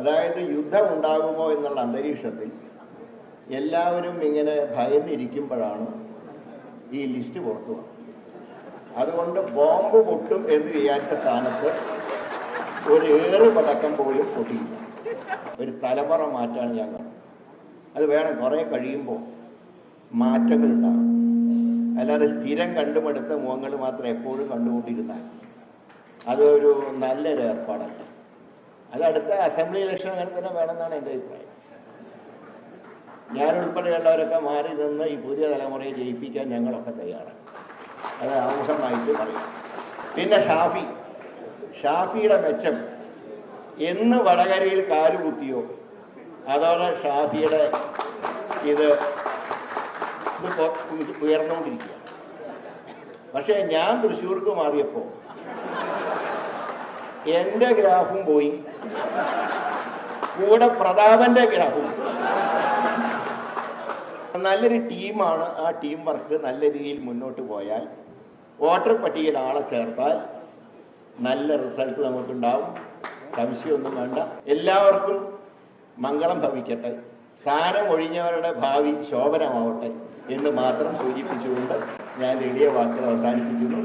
അതായത് യുദ്ധം ഉണ്ടാകുമോ എന്നുള്ള അന്തരീക്ഷത്തിൽ എല്ലാവരും ഇങ്ങനെ ഭയന്നിരിക്കുമ്പോഴാണ് ഈ ലിസ്റ്റ് പുറത്തു അതുകൊണ്ട് ബോംബ് പൊട്ടും എന്ന് വിചാരിച്ച സ്ഥാനത്ത് ഒരു ഏറ് പടക്കം പോലും പൊട്ടിയില്ല. ഒരു തലമുറ മാറ്റാണ് കണ്ടത്. അത് വേണം കുറേ കഴിയുമ്പോൾ മാറ്റങ്ങൾ ഉണ്ടാകും അല്ലാതെ സ്ഥിരം കണ്ടുമടുത്ത മുഖങ്ങൾ മാത്രം എപ്പോഴും കണ്ടുകൊണ്ടിരുന്നാൽ അതൊരു നല്ലൊരു ഏർപ്പാടല്ല അത് അടുത്ത അസംബ്ലി ഇലക്ഷൻ അങ്ങനെ തന്നെ വേണമെന്നാണ് എന്റെ അഭിപ്രായം. ഞാനുൾപ്പെടെയുള്ളവരൊക്കെ മാറി നിന്ന് ഈ പുതിയ തലമുറയെ ജയിപ്പിക്കാൻ ഞങ്ങളൊക്കെ തയ്യാറാണ്. അത് ആമുഖമായിട്ട് പറയാം. പിന്നെ ഷാഫി. ഷാഫിയുടെ മെച്ചം എന്ന് വടകരയിൽ കാലുകുത്തിയോ അതോടെ ഷാഫിയുടെ ഇത് ഉയർന്നുകൊണ്ടിരിക്കുക പക്ഷേ ഞാൻ തൃശ്ശൂർക്ക് മാറിയപ്പോൾ എന്റെ ഗ്രാഫും പോയി. കൂടെ പ്രതാപന്റെ ഗ്രാഫും. നല്ലൊരു ടീമാണ് ആ ടീം വർക്ക് നല്ല രീതിയിൽ മുന്നോട്ട് പോയാൽ വോട്ടർ പട്ടികയിൽ ആളെ ചേർത്താൽ നല്ല റിസൾട്ട് നമുക്കുണ്ടാവും. സംശയമൊന്നും വേണ്ട. എല്ലാവർക്കും മംഗളം ഭവിക്കട്ടെ. സ്ഥാനം ഒഴിഞ്ഞവരുടെ ഭാവി ശോഭനമാവട്ടെ എന്ന് മാത്രം സൂചിപ്പിച്ചുകൊണ്ട് ഞാൻ അവസാനിപ്പിക്കുന്നു.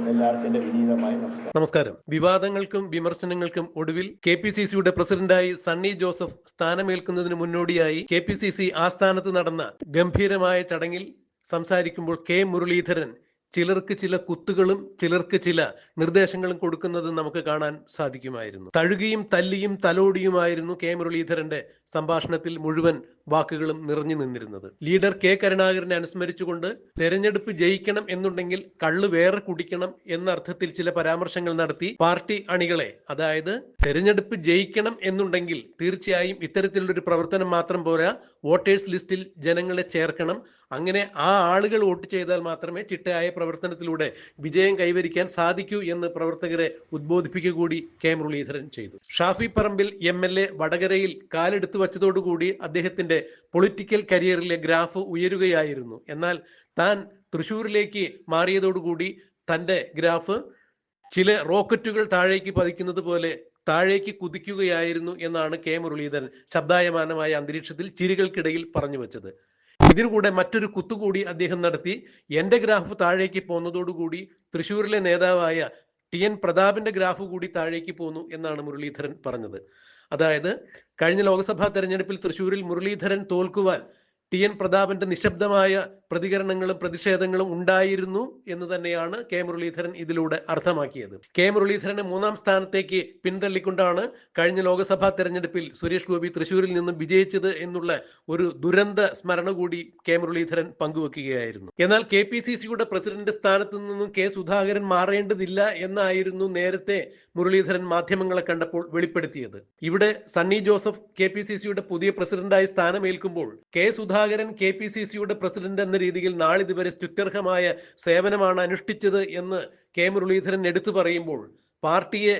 നമസ്കാരം. നമസ്കാരം. വിവാദങ്ങൾക്കും വിമർശനങ്ങൾക്കും ഒടുവിൽ കെ പി സി സിയുടെ പ്രസിഡന്റായി സണ്ണി ജോസഫ് സ്ഥാനമേൽക്കുന്നതിന് മുന്നോടിയായി കെ പി സി സി ആസ്ഥാനത്ത് നടന്ന ഗംഭീരമായ ചടങ്ങിൽ സംസാരിക്കുമ്പോൾ കെ മുരളീധരൻ ചിലർക്ക് ചില കുത്തുകളും ചിലർക്ക് ചില നിർദ്ദേശങ്ങളും കൊടുക്കുന്നത് നമുക്ക് കാണാൻ സാധിക്കുമായിരുന്നു. തഴുകിയും തല്ലിയും തലോടിയുമായിരുന്നു കെ മുരളീധരന്റെ സംഭാഷണത്തിൽ മുഴുവൻ വാക്കുകളും നിറഞ്ഞു നിന്നിരുന്നത്. Leader K. കരുണാകരനെ അനുസ്മരിച്ചുകൊണ്ട് തെരഞ്ഞെടുപ്പ് ജയിക്കണം എന്നുണ്ടെങ്കിൽ കള്ള് വേറെ കുടിക്കണം എന്ന അർത്ഥത്തിൽ ചില പരാമർശങ്ങൾ നടത്തി പാർട്ടി അണികളെ അതായത് തെരഞ്ഞെടുപ്പ് ജയിക്കണം എന്നുണ്ടെങ്കിൽ തീർച്ചയായും ഇത്തരത്തിലുള്ളൊരു പ്രവർത്തനം മാത്രം പോരാ വോട്ടേഴ്സ് ലിസ്റ്റിൽ ജനങ്ങളെ ചേർക്കണം. അങ്ങനെ ആ ആളുകൾ വോട്ട് ചെയ്താൽ മാത്രമേ ചിട്ടയായ പ്രവർത്തനത്തിലൂടെ വിജയം കൈവരിക്കാൻ സാധിക്കൂ എന്ന് പ്രവർത്തകരെ ഉദ്ബോധിപ്പിക്കുക കൂടി കെ. മുരളീധരൻ ചെയ്തു. Shafi Parambil M. L. A. വടകരയിൽ കാലെടുത്തു വച്ചതോടുകൂടി അദ്ദേഹത്തിന്റെ പൊളിറ്റിക്കൽ കരിയറിലെ ഗ്രാഫ് ഉയരുകയായിരുന്നു. എന്നാൽ താൻ തൃശൂരിലേക്ക് മാറിയതോടുകൂടി തന്റെ ഗ്രാഫ് ചില റോക്കറ്റുകൾ താഴേക്ക് പതിക്കുന്നത് പോലെ താഴേക്ക് കുതിക്കുകയായിരുന്നു എന്നാണ് കെ മുരളീധരൻ ശബ്ദായമാനമായ അന്തരീക്ഷത്തിൽ ചിരികൾക്കിടയിൽ പറഞ്ഞു വെച്ചത്. ഇതിനുകൂടെ മറ്റൊരു കുത്തുകൂടി അദ്ദേഹം നടത്തി. എന്റെ ഗ്രാഫ് താഴേക്ക് പോന്നതോടുകൂടി തൃശൂരിലെ നേതാവായ ടി എൻ പ്രതാപിന്റെ ഗ്രാഫ് കൂടി താഴേക്ക് പോന്നു എന്നാണ് മുരളീധരൻ പറഞ്ഞത്. അതായത് കഴിഞ്ഞ ലോക്സഭാ തെരഞ്ഞെടുപ്പിൽ തൃശൂരിൽ മുരളീധരൻ തോൽക്കുവാൻ ടി എൻ പ്രതാപന്റെ നിശബ്ദമായ പ്രതികരണങ്ങളും പ്രതിഷേധങ്ങളും ഉണ്ടായിരുന്നു എന്ന് തന്നെയാണ് കെ മുരളീധരൻ ഇതിലൂടെ അർത്ഥമാക്കിയത്. കെ മുരളീധരനെ മൂന്നാം സ്ഥാനത്തേക്ക് പിന്തള്ളിക്കൊണ്ടാണ് കഴിഞ്ഞ ലോക്സഭാ തെരഞ്ഞെടുപ്പിൽ സുരേഷ് ഗോപി തൃശൂരിൽ നിന്നും വിജയിച്ചത് എന്നുള്ള ഒരു ദുരന്ത സ്മരണ കൂടി കെ മുരളീധരൻ പങ്കുവെക്കുകയായിരുന്നു. എന്നാൽ കെ പി സി സിയുടെ പ്രസിഡന്റ് സ്ഥാനത്ത് നിന്നും കെ സുധാകരൻ മാറേണ്ടതില്ല എന്നായിരുന്നു നേരത്തെ മുരളീധരൻ മാധ്യമങ്ങളെ കണ്ടപ്പോൾ വെളിപ്പെടുത്തിയത്. ഇവിടെ Sunny Joseph K P C സിയുടെ പുതിയ പ്രസിഡന്റായി സ്ഥാനമേൽക്കുമ്പോൾ K Sudhakaran K P C സിയുടെ പ്രസിഡന്റ് എന്ന രീതിയിൽ നാളിതുവരെ സ്തുത്യർഹമായ സേവനമാണ് അനുഷ്ഠിച്ചത് എന്ന് കെ മുരളീധരൻ എടുത്തു പറയുമ്പോൾ പാർട്ടിയെ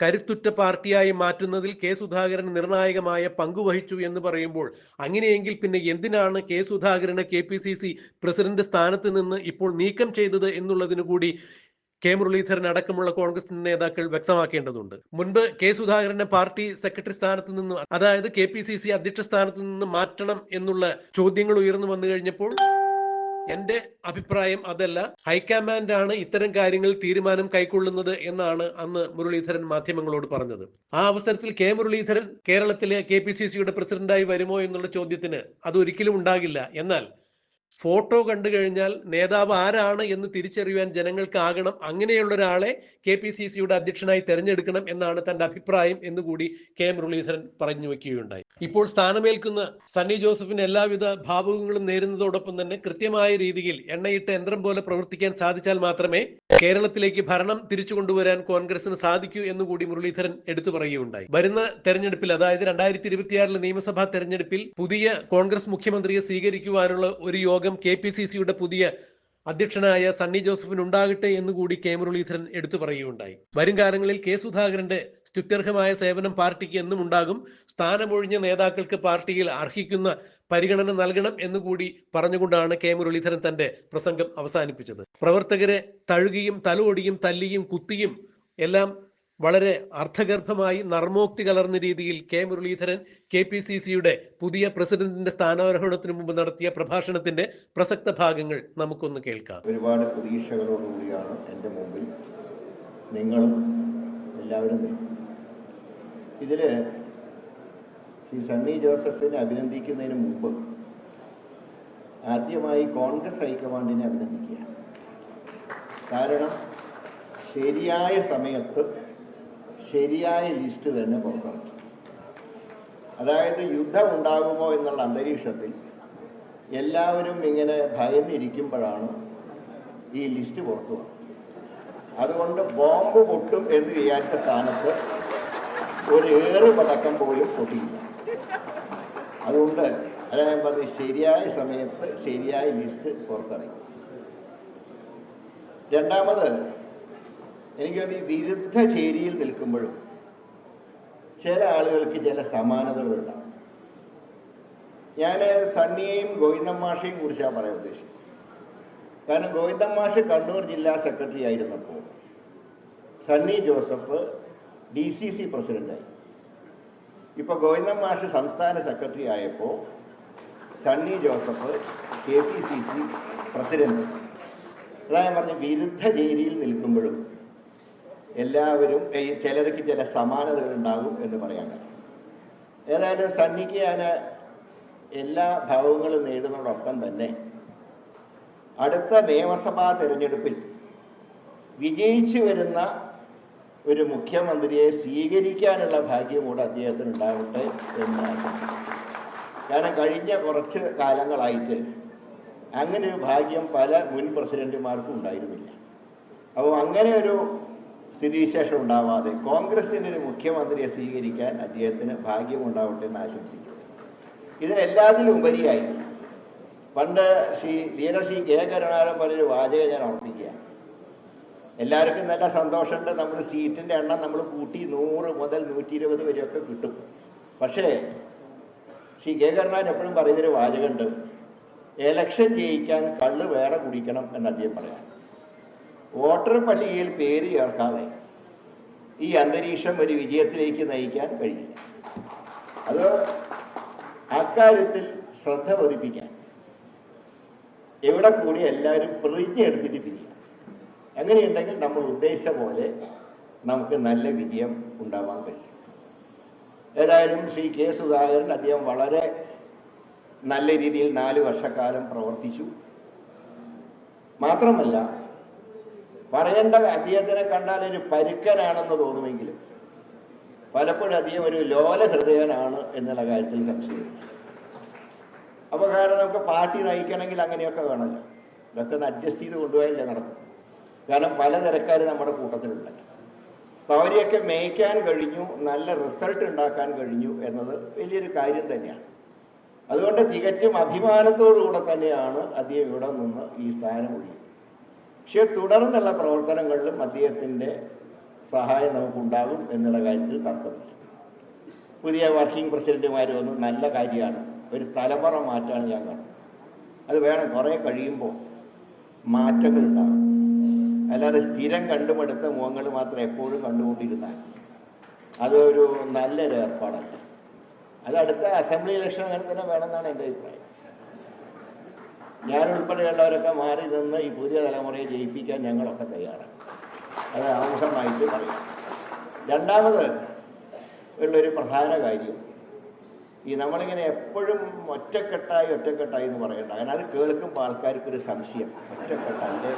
കരുത്തുറ്റ പാർട്ടിയായി മാറ്റുന്നതിൽ കെ സുധാകരൻ നിർണായകമായ പങ്കുവഹിച്ചു എന്ന് പറയുമ്പോൾ അങ്ങനെയെങ്കിൽ പിന്നെ എന്തിനാണ് കെ സുധാകരനെ K P C C president സ്ഥാനത്ത് നിന്ന് ഇപ്പോൾ നീക്കം ചെയ്തത് എന്നുള്ളതിനു കൂടി കെ മുരളീധരൻ അടക്കമുള്ള കോൺഗ്രസ് നേതാക്കൾ വ്യക്തമാക്കേണ്ടതുണ്ട്. മുൻപ് കെ സുധാകരനെ പാർട്ടി സെക്രട്ടറി സ്ഥാനത്ത് നിന്ന് അതായത് കെ പി സി സി അധ്യക്ഷ സ്ഥാനത്ത് നിന്ന് മാറ്റണം എന്നുള്ള ചോദ്യങ്ങൾ ഉയർന്നു വന്നു കഴിഞ്ഞപ്പോൾ എന്റെ അഭിപ്രായം അതല്ല. ഹൈക്കമാൻഡ് ആണ് ഇത്തരം കാര്യങ്ങളിൽ തീരുമാനം കൈക്കൊള്ളുന്നത് എന്നാണ് അന്ന് മുരളീധരൻ മാധ്യമങ്ങളോട് പറഞ്ഞത്. ആ അവസരത്തിൽ കെ മുരളീധരൻ കേരളത്തിലെ കെ പി സി സിയുടെ പ്രസിഡന്റായി വരുമോ എന്നുള്ള ചോദ്യത്തിന് അത് ഒരിക്കലും ഉണ്ടാകില്ല. എന്നാൽ ഫോട്ടോ കണ്ടു കഴിഞ്ഞാൽ നേതാവ് ആരാണ് എന്ന് തിരിച്ചറിയുവാൻ ജനങ്ങൾക്കാകണം. അങ്ങനെയുള്ള ഒരാളെ കെ പി സി സിയുടെ അധ്യക്ഷനായി തെരഞ്ഞെടുക്കണം എന്നാണ് തന്റെ അഭിപ്രായം എന്നുകൂടി കെ മുരളീധരൻ പറഞ്ഞു വെക്കുകയുണ്ടായി. ഇപ്പോൾ സ്ഥാനമേൽക്കുന്ന സണ്ണി ജോസഫിന് എല്ലാവിധ ഭാവുകങ്ങളും നേരുന്നതോടൊപ്പം തന്നെ കൃത്യമായ രീതിയിൽ എണ്ണയിട്ട യന്ത്രം പോലെ പ്രവർത്തിക്കാൻ സാധിച്ചാൽ മാത്രമേ കേരളത്തിലേക്ക് ഭരണം തിരിച്ചു കൊണ്ടുവരാൻ കോൺഗ്രസിന് സാധിക്കൂ എന്നുകൂടി മുരളീധരൻ എടുത്തു പറയുകയുണ്ടായി. വരുന്ന തെരഞ്ഞെടുപ്പിൽ അതായത് രണ്ടായിരത്തി ഇരുപത്തിയാറിലെ നിയമസഭാ തെരഞ്ഞെടുപ്പിൽ പുതിയ കോൺഗ്രസ് മുഖ്യമന്ത്രിയെ സ്വീകരിക്കുവാനുള്ള ഒരു യോഗം കെ പി സി സിയുടെ പുതിയ അധ്യക്ഷനായ സണ്ണി ജോസഫിന് ഉണ്ടാകട്ടെ എന്നുകൂടി കെ മുരളീധരൻ എടുത്തു പറയുകയുണ്ടായി. വരും കാലങ്ങളിൽ കെ സുധാകരന്റെ സ്തുത്യർഹമായ സേവനം പാർട്ടിക്ക് എന്നും ഉണ്ടാകും. സ്ഥാനമൊഴിഞ്ഞ നേതാക്കൾക്ക് പാർട്ടിയിൽ അർഹിക്കുന്ന പരിഗണന നൽകണം എന്നുകൂടി പറഞ്ഞുകൊണ്ടാണ് കെ മുരളീധരൻ തന്റെ പ്രസംഗം അവസാനിപ്പിച്ചത്. പ്രവർത്തകരെ തഴുകിയും തലോടിയും തല്ലിയും കുത്തിയും എല്ലാം വളരെ അർത്ഥഗർഭമായി നർമോക്തി കലർന്ന രീതിയിൽ K Muraleedharan K P C സിയുടെ പുതിയ പ്രസിഡന്റിന്റെ സ്ഥാനാരോഹണത്തിന് മുമ്പ് നടത്തിയ പ്രഭാഷണത്തിന്റെ പ്രസക്ത ഭാഗങ്ങൾ നമുക്കൊന്ന് കേൾക്കാം. ഒരുപാട് പ്രതീക്ഷകളോടുകൂടിയാണ് എന്റെ മുമ്പിൽ നിങ്ങളും എല്ലാവരും ഇതിൽ ഈ സണ്ണി ജോസഫിനെ അഭിനന്ദിക്കുന്നതിന് മുമ്പ് ആദ്യമായി കോൺഗ്രസ് ഹൈക്കമാൻഡിനെ അഭിനന്ദിക്കുക കാരണം ശരിയായ സമയത്ത് ശരിയായ ലിസ്റ്റ് തന്നെ പുറത്തിറക്കി. അതായത് യുദ്ധം ഉണ്ടാകുമോ എന്നുള്ള അന്തരീക്ഷത്തിൽ എല്ലാവരും ഇങ്ങനെ ഭയന്നിരിക്കുമ്പോഴാണ് ഈ ലിസ്റ്റ് പുറത്തു അതുകൊണ്ട് ബോംബ് പൊട്ടും എന്ന് വിചാരിച്ച സ്ഥാനത്ത് ഒരു ഏറ് പടക്കം പോലും പൊട്ടിയില്ല. അതുകൊണ്ട് അതാണ് ഞാൻ ശരിയായ സമയത്ത് ശരിയായ ലിസ്റ്റ് പുറത്തിറങ്ങി. രണ്ടാമത് എനിക്ക് ഈ വിരുദ്ധ ചേരിയിൽ നിൽക്കുമ്പോഴും ചില ആളുകൾക്ക് ചില സമാനതകളുണ്ടാവും ഞാൻ സണ്ണിയെയും ഗോവിന്ദമാഷയും കുറിച്ചാണ് പറയാൻ ഉദ്ദേശിച്ചത്. കാരണം ഗോവിന്ദമാഷ് കണ്ണൂർ ജില്ലാ സെക്രട്ടറി ആയിരുന്നപ്പോൾ Sunny Joseph D C C പ്രസിഡന്റായി. ഇപ്പോൾ ഗോവിന്ദമാഷ് സംസ്ഥാന സെക്രട്ടറി ആയപ്പോൾ Sunny Joseph K P C C president അതാ ഞാൻ പറഞ്ഞ വിരുദ്ധ ചേരിയിൽ നിൽക്കുമ്പോഴും എല്ലാവരും ചിലർക്ക് ചില സമാനതകൾ ഉണ്ടാകും എന്ന് പറയാൻ കഴിയും. ഏതായാലും സണ്ണിക്ക് എല്ലാ ഭാവങ്ങളും നേടുന്നതോടൊപ്പം തന്നെ അടുത്ത നിയമസഭാ തെരഞ്ഞെടുപ്പിൽ വിജയിച്ചു വരുന്ന ഒരു മുഖ്യമന്ത്രിയെ സ്വീകരിക്കാനുള്ള ഭാഗ്യം കൂടെ അദ്ദേഹത്തിന് ഉണ്ടാവട്ടെ എന്നാണ് കാരണം കഴിഞ്ഞ കുറച്ച് കാലങ്ങളായിട്ട് അങ്ങനെ ഒരു ഭാഗ്യം പല മുൻ പ്രസിഡന്റുമാർക്കും ഉണ്ടായിരുന്നില്ല. അപ്പോൾ അങ്ങനെ ഒരു സ്ഥിതിവിശേഷം ഉണ്ടാവാതെ കോൺഗ്രസിന്റെ ഒരു മുഖ്യമന്ത്രിയെ സ്വീകരിക്കാൻ അദ്ദേഹത്തിന് ഭാഗ്യമുണ്ടാവട്ടെ എന്ന് ആശംസിക്കുന്നു. ഇതിനെല്ലാത്തിലും ഉപരിയായി പണ്ട് ശ്രീ ധീര ശ്രീ കെ കരുണാകരൻ പറഞ്ഞൊരു വാചകം ഞാൻ ഓർമ്മിക്കുക എല്ലാവർക്കും നല്ല സന്തോഷമുണ്ട്. നമ്മൾ സീറ്റിന്റെ എണ്ണം നമ്മൾ കൂട്ടി നൂറ് മുതൽ നൂറ്റി ഇരുപത് വരെയൊക്കെ കിട്ടും. പക്ഷേ ശ്രീ കെ കരുണാകരൻ എപ്പോഴും പറയുന്നൊരു വാചകമുണ്ട്. എലക്ഷൻ ജയിക്കാൻ കള്ള് വേറെ കുടിക്കണം എന്ന് അദ്ദേഹം പറയാം വോട്ടർ പട്ടികയിൽ പേര് ചേർക്കാതെ ഈ അന്തരീക്ഷം ഒരു വിജയത്തിലേക്ക് നയിക്കാൻ കഴിയില്ല. അത് അക്കാര്യത്തിൽ ശ്രദ്ധ പതിപ്പിക്കാൻ. എവിടെ കൂടി എല്ലാവരും പ്രതിജ്ഞ എടുത്തിട്ട് പിരിയാം. അങ്ങനെയുണ്ടെങ്കിൽ നമ്മൾ ഉദ്ദേശ പോലെ നമുക്ക് നല്ല വിജയം ഉണ്ടാവാൻ കഴിയും. ഏതായാലും ശ്രീ കെ സുധാകരൻ അദ്ദേഹം വളരെ നല്ല രീതിയിൽ നാല് വർഷക്കാലം പ്രവർത്തിച്ചു. മാത്രമല്ല പറയേണ്ട അദ്ദേഹത്തിനെ കണ്ടാൽ ഒരു പരുക്കനാണെന്ന് തോന്നുമെങ്കിലും പലപ്പോഴും അദ്ദേഹം ഒരു ലോല ഹൃദയനാണ് എന്നുള്ള കാര്യത്തിൽ സംശയം അപ്പോൾ കാരണം നമുക്ക് പാർട്ടി നയിക്കണമെങ്കിൽ അങ്ങനെയൊക്കെ വേണമല്ലോ. ഇതൊക്കെ ഒന്ന് അഡ്ജസ്റ്റ് ചെയ്ത് കൊണ്ടുപോയാലേ നടക്കും. കാരണം പല തിരക്കാർ നമ്മുടെ കൂട്ടത്തിലുണ്ടല്ലോ അപ്പോൾ മേയ്ക്കാൻ കഴിഞ്ഞു നല്ല റിസൾട്ട് ഉണ്ടാക്കാൻ കഴിഞ്ഞു എന്നത് വലിയൊരു കാര്യം തന്നെയാണ്. അതുകൊണ്ട് തികച്ചും അഭിമാനത്തോടുകൂടെ തന്നെയാണ് അദ്ദേഹം ഇവിടെ നിന്ന് ഈ സ്ഥാനം ഒഴിയുന്നത്. പക്ഷേ തുടർന്നുള്ള പ്രവർത്തനങ്ങളിലും അദ്ദേഹത്തിന്റെ സഹായം നമുക്കുണ്ടാകും എന്നുള്ള കാര്യത്തിൽ തർക്കമില്ല. പുതിയ വർക്കിംഗ് പ്രസിഡന്റുമാർ വന്നു നല്ല കാര്യമാണ്. ഒരു തലമുറ മാറ്റാണ് ഞാൻ കാണുന്നത് അത് വേണം കുറേ കഴിയുമ്പോൾ മാറ്റങ്ങൾ ഉണ്ടാകും അല്ലാതെ സ്ഥിരം കണ്ടുമെടുത്ത മുഖങ്ങൾ മാത്രം എപ്പോഴും കണ്ടുകൊണ്ടിരുന്നാൽ അതൊരു നല്ലൊരു ഏർപ്പാടല്ല. അത് അടുത്ത അസംബ്ലി ഇലക്ഷൻ അങ്ങനെ തന്നെ വേണമെന്നാണ് എന്റെ അഭിപ്രായം. ഞാൻ ഉൾപ്പെടെയുള്ളവരൊക്കെ മാറി നിന്ന് ഈ പുതിയ തലമുറയെ ജയിപ്പിക്കാൻ ഞങ്ങളൊക്കെ തയ്യാറാണ്. അത് ആമുഖമായിട്ട് പറയാം. രണ്ടാമത് ഉള്ളൊരു പ്രധാന കാര്യം ഈ നമ്മളിങ്ങനെ എപ്പോഴും ഒറ്റക്കെട്ടായി ഒറ്റക്കെട്ടായി എന്ന് പറയണ്ട. അങ്ങനെ അത് കേൾക്കുമ്പോൾ ആൾക്കാർക്കൊരു സംശയം ഒറ്റക്കെട്ടല്ലേ?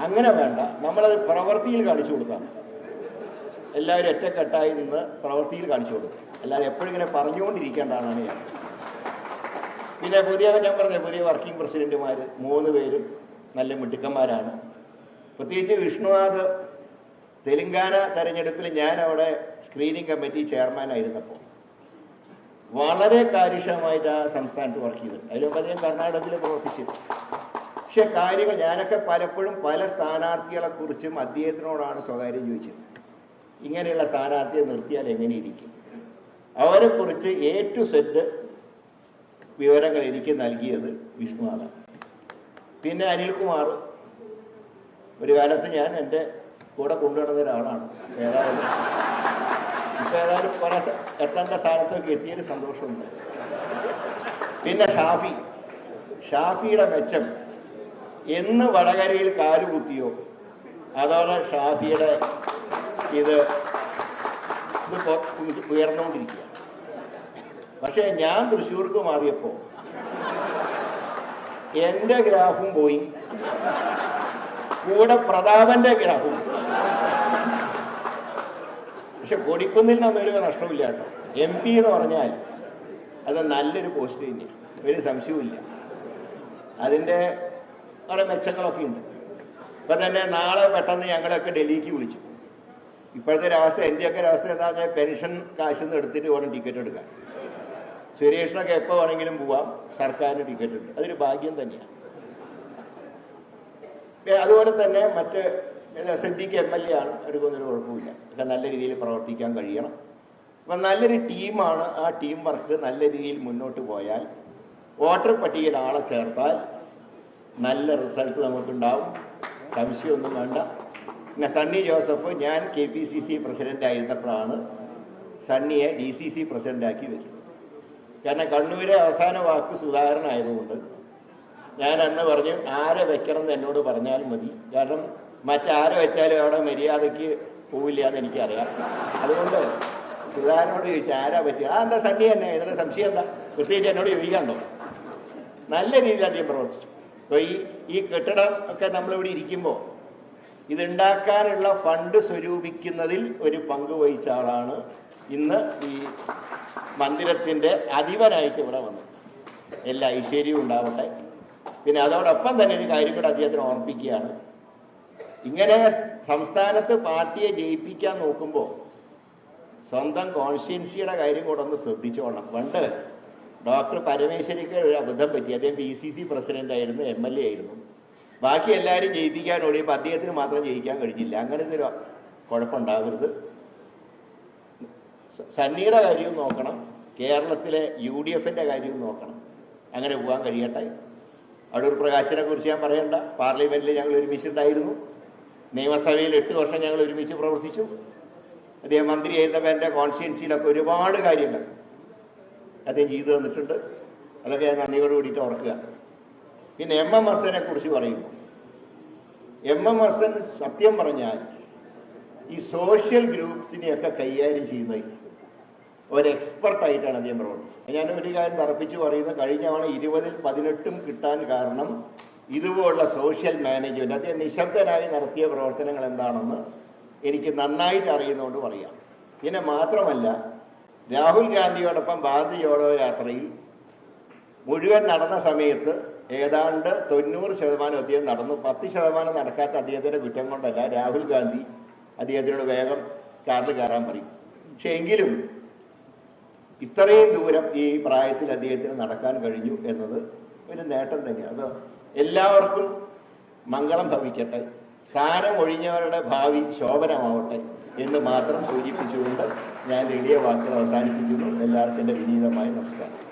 അങ്ങനെ വേണ്ട. നമ്മളത് പ്രവൃത്തിയിൽ കാണിച്ചു കൊടുക്കാം. എല്ലാവരും ഒറ്റക്കെട്ടായി നിന്ന് പ്രവൃത്തിയിൽ കാണിച്ചു കൊടുക്കും. അല്ലാതെ എപ്പോഴും ഇങ്ങനെ പറഞ്ഞുകൊണ്ടിരിക്കേണ്ടതാണ് ഞാൻ. പിന്നെ പുതിയ ഞാൻ പറഞ്ഞ പുതിയ വർക്കിംഗ് പ്രസിഡന്റുമാർ മൂന്ന് പേരും നല്ല മിടുക്കന്മാരാണ്. പ്രത്യേകിച്ച് വിഷ്ണുനാഥ് തെലങ്കാന തെരഞ്ഞെടുപ്പിൽ ഞാൻ അവിടെ സ്ക്രീനിങ് കമ്മിറ്റി ചെയർമാനായിരുന്നപ്പോൾ വളരെ കാര്യക്ഷമമായിട്ട് ആ സംസ്ഥാനത്ത് വർക്ക് ചെയ്തു. അതിലും അദ്ദേഹം കർണാടകത്തിൽ പ്രവർത്തിച്ചിരുന്നു പക്ഷെ കാര്യങ്ങൾ ഞാനൊക്കെ പലപ്പോഴും പല സ്ഥാനാർത്ഥികളെ കുറിച്ചും അദ്ദേഹത്തിനോടാണ് സ്വകാര്യം ചോദിച്ചത്. ഇങ്ങനെയുള്ള സ്ഥാനാർത്ഥിയെ നിർത്തിയാൽ എങ്ങനെയിരിക്കും അവരെക്കുറിച്ച് ടു സെറ്റ് വിവരങ്ങൾ എനിക്ക് നൽകിയത് വിഷ്ണുവാണ്. പിന്നെ അനിൽകുമാർ ഒരു കാലത്ത് ഞാൻ എന്റെ കൂടെ കൊണ്ടുനടന്ന ഒരാളാണ്. ഏതായാലും ഇപ്പം ഏതായാലും പല എത്തേണ്ട സ്ഥാനത്തൊക്കെ എത്തിയൊരു സന്തോഷമുണ്ട്. പിന്നെ ഷാഫി. ഷാഫിയുടെ മെച്ചം എന്ന് വടകരയിൽ കാലുകുത്തിയോ അതോടെ ഷാഫിയുടെ ഇത് ഇത് ഉയർന്നുകൊണ്ടിരിക്കുക. പക്ഷേ ഞാൻ തൃശ്ശൂർക്ക് മാറിയപ്പോൾ എന്റെ ഗ്രാഫും പോയി. കൂടെ പ്രതാപന്റെ ഗ്രാഫും. പക്ഷെ കൊടിക്കുന്നിൽ ഒരു നഷ്ടമില്ല കേട്ടോ. എം പി എന്ന് പറഞ്ഞാൽ അത് നല്ലൊരു പോസ്റ്റ് തന്നെയാണ് ഒരു സംശയവുമില്ല. അതിന്റെ കുറേ മെച്ചങ്ങളൊക്കെ ഉണ്ട്. ഇപ്പം തന്നെ നാളെ പെട്ടെന്ന് ഞങ്ങളൊക്കെ ഡൽഹിക്ക് വിളിച്ചു. ഇപ്പോഴത്തെ ഒരവസ്ഥ എന്റെയൊക്കെ ഒരവസ്ഥ എന്താ പെൻഷൻ കാശ് നിന്ന് എടുത്തിട്ട് വേണം ടിക്കറ്റ് എടുക്കാൻ. സുരേഷിനൊക്കെ എപ്പോൾ വേണമെങ്കിലും പോവാം. സർക്കാരിന് ടിക്കറ്റ് ഉണ്ട്. അതൊരു ഭാഗ്യം തന്നെയാണ്. അതുപോലെ തന്നെ മറ്റ് സിദ്ധിക്ക് എം എൽ എ ആണ്. എടുക്കുന്നൊരു കുഴപ്പമില്ല ഒക്കെ നല്ല രീതിയിൽ പ്രവർത്തിക്കാൻ കഴിയണം. അപ്പം നല്ലൊരു ടീമാണ് ആ ടീം വർക്ക് നല്ല രീതിയിൽ മുന്നോട്ട് പോയാൽ വോട്ടർ പട്ടികയിൽ ആളെ ചേർത്താൽ നല്ല റിസൾട്ട് നമുക്കുണ്ടാവും. സംശയമൊന്നും വേണ്ട. പിന്നെ സണ്ണി ജോസഫ് ഞാൻ K P C C president ആയിരുന്നപ്പോഴാണ് സണ്ണിയെ ഡി സി സി പ്രസിഡന്റാക്കി വെക്കുന്നത്. കാരണം കണ്ണൂരെ അവസാന വാക്ക് സുധാകരനായതുകൊണ്ട്. ഞാൻ അന്ന് പറഞ്ഞു ആരെ വെക്കണം എന്ന് എന്നോട് പറഞ്ഞാൽ മതി. കാരണം മറ്റാരെ വെച്ചാലും അവിടെ മര്യാദയ്ക്ക് പോവില്ല എന്ന് എനിക്കറിയാം. അതുകൊണ്ട് സുധാകരനോട് ചോദിച്ചു ആരാ പറ്റുക ആ എന്താ സണ്ണി തന്നെ. ഇതിന് സംശയം എന്താ? പ്രത്യേകിച്ച് എന്നോട് ചോദിക്കാണ്ടോ? നല്ല രീതിയിൽ അദ്ദേഹം പ്രവർത്തിച്ചു. അപ്പോൾ ഈ ഈ കെട്ടിടം ഒക്കെ നമ്മളിവിടെ ഇരിക്കുമ്പോൾ ഇതുണ്ടാക്കാനുള്ള ഫണ്ട് സ്വരൂപിക്കുന്നതിൽ ഒരു പങ്ക് വഹിച്ച ആളാണ് ഇന്ന് ഈ മന്ദിരത്തിന്റെ അധിപനായിട്ട് ഇവിടെ വന്നു. എല്ലാ ഐശ്വര്യവും ഉണ്ടാവട്ടെ. പിന്നെ അതോടൊപ്പം തന്നെ ഒരു കാര്യം കൂടെ അദ്ദേഹത്തിന് ഓർപ്പിക്കുകയാണ്. ഇങ്ങനെ സംസ്ഥാനത്ത് പാർട്ടിയെ ജയിപ്പിക്കാൻ നോക്കുമ്പോൾ സ്വന്തം കോൺസ്റ്റിറ്റ്യൻസിയുടെ കാര്യം കൂടെ ഒന്ന് ശ്രദ്ധിച്ചോണം പണ്ട് ഡോക്ടർ പരമേശ്വരിക്ക് ഒരു അബദ്ധം പറ്റി. അദ്ദേഹം ബി സി സി പ്രസിഡന്റ് ആയിരുന്നു എം എൽ എ ആയിരുന്നു. ബാക്കി എല്ലാവരും ജയിപ്പിക്കാൻ ഓടിയപ്പോൾ അദ്ദേഹത്തിന് മാത്രം ജയിക്കാൻ കഴിഞ്ഞില്ല. അങ്ങനത്തെ ഒരു കുഴപ്പമുണ്ടാകരുത് സണ്ണിയുടെ കാര്യവും നോക്കണം കേരളത്തിലെ യു ഡി എഫിന്റെ കാര്യവും നോക്കണം. അങ്ങനെ പോകാൻ കഴിയട്ടെ. അടൂർ പ്രകാശിനെ കുറിച്ച് ഞാൻ പറയണ്ട. പാർലമെന്റിൽ ഞങ്ങൾ ഒരുമിച്ചുണ്ടായിരുന്നു. നിയമസഭയിൽ എട്ട് വർഷം ഞങ്ങൾ ഒരുമിച്ച് പ്രവർത്തിച്ചു. അദ്ദേഹം മന്ത്രി ചെയ്തപ്പോൾ എന്റെ കോൺസ്റ്റിറ്റ്യൻസിയിലൊക്കെ ഒരുപാട് കാര്യങ്ങൾ അദ്ദേഹം ചെയ്തു തന്നിട്ടുണ്ട്. അതൊക്കെ ഞാൻ നന്ദിയോട് കൂടിയിട്ട് ഓർക്കുക. പിന്നെ എം എം എസിനെ കുറിച്ച് പറയുമ്പോൾ എം എം എസ് സത്യം പറഞ്ഞാൽ ഈ സോഷ്യൽ ഗ്രൂപ്പ്സിനെയൊക്കെ കൈകാര്യം ചെയ്യുന്നത് ഒരു എക്സ്പെർട്ടായിട്ടാണ് അദ്ദേഹം പ്രവർത്തിച്ചത്. ഞാൻ ഒരു കാര്യം തറപ്പിച്ച് പറയുന്നത് കഴിഞ്ഞ തവണ ഇരുപതിൽ പതിനെട്ടും കിട്ടാൻ കാരണം ഇതുപോലുള്ള സോഷ്യൽ മാനേജ്മെന്റ് അദ്ദേഹം നിശബ്ദനായി നടത്തിയ പ്രവർത്തനങ്ങൾ എന്താണെന്ന് എനിക്ക് നന്നായിട്ട് അറിയുന്നതുകൊണ്ട് പറയാം. പിന്നെ മാത്രമല്ല രാഹുൽ ഗാന്ധിയോടൊപ്പം ഭാരത് ജോഡോ യാത്രയിൽ മുഴുവൻ നടന്ന സമയത്ത് ഏതാണ്ട് തൊണ്ണൂറ് ശതമാനം അദ്ദേഹം നടന്നു. പത്ത് ശതമാനം നടക്കാത്ത അദ്ദേഹത്തിന്റെ കുറ്റം കൊണ്ടല്ല രാഹുൽ ഗാന്ധി അദ്ദേഹത്തിനോട് വേഗം കാറിൽ കയറാൻ പറയും. പക്ഷേ എങ്കിലും ഇത്രയും ദൂരം ഈ പ്രായത്തിൽ അദ്ദേഹത്തിന് നടക്കാൻ കഴിഞ്ഞു എന്നത് ഒരു നേട്ടം തന്നെയാണ്. അത് എല്ലാവർക്കും മംഗളം ഭവിക്കട്ടെ. സ്ഥാനം ഒഴിഞ്ഞവരുടെ ഭാവി ശോഭനമാവട്ടെ എന്ന് മാത്രം സൂചിപ്പിച്ചുകൊണ്ട് ഞാൻ എളിയ വാക്കുകൾ അവസാനിപ്പിക്കുന്നു. എല്ലാവർക്കും എന്റെ വിനീതമായ നമസ്കാരം.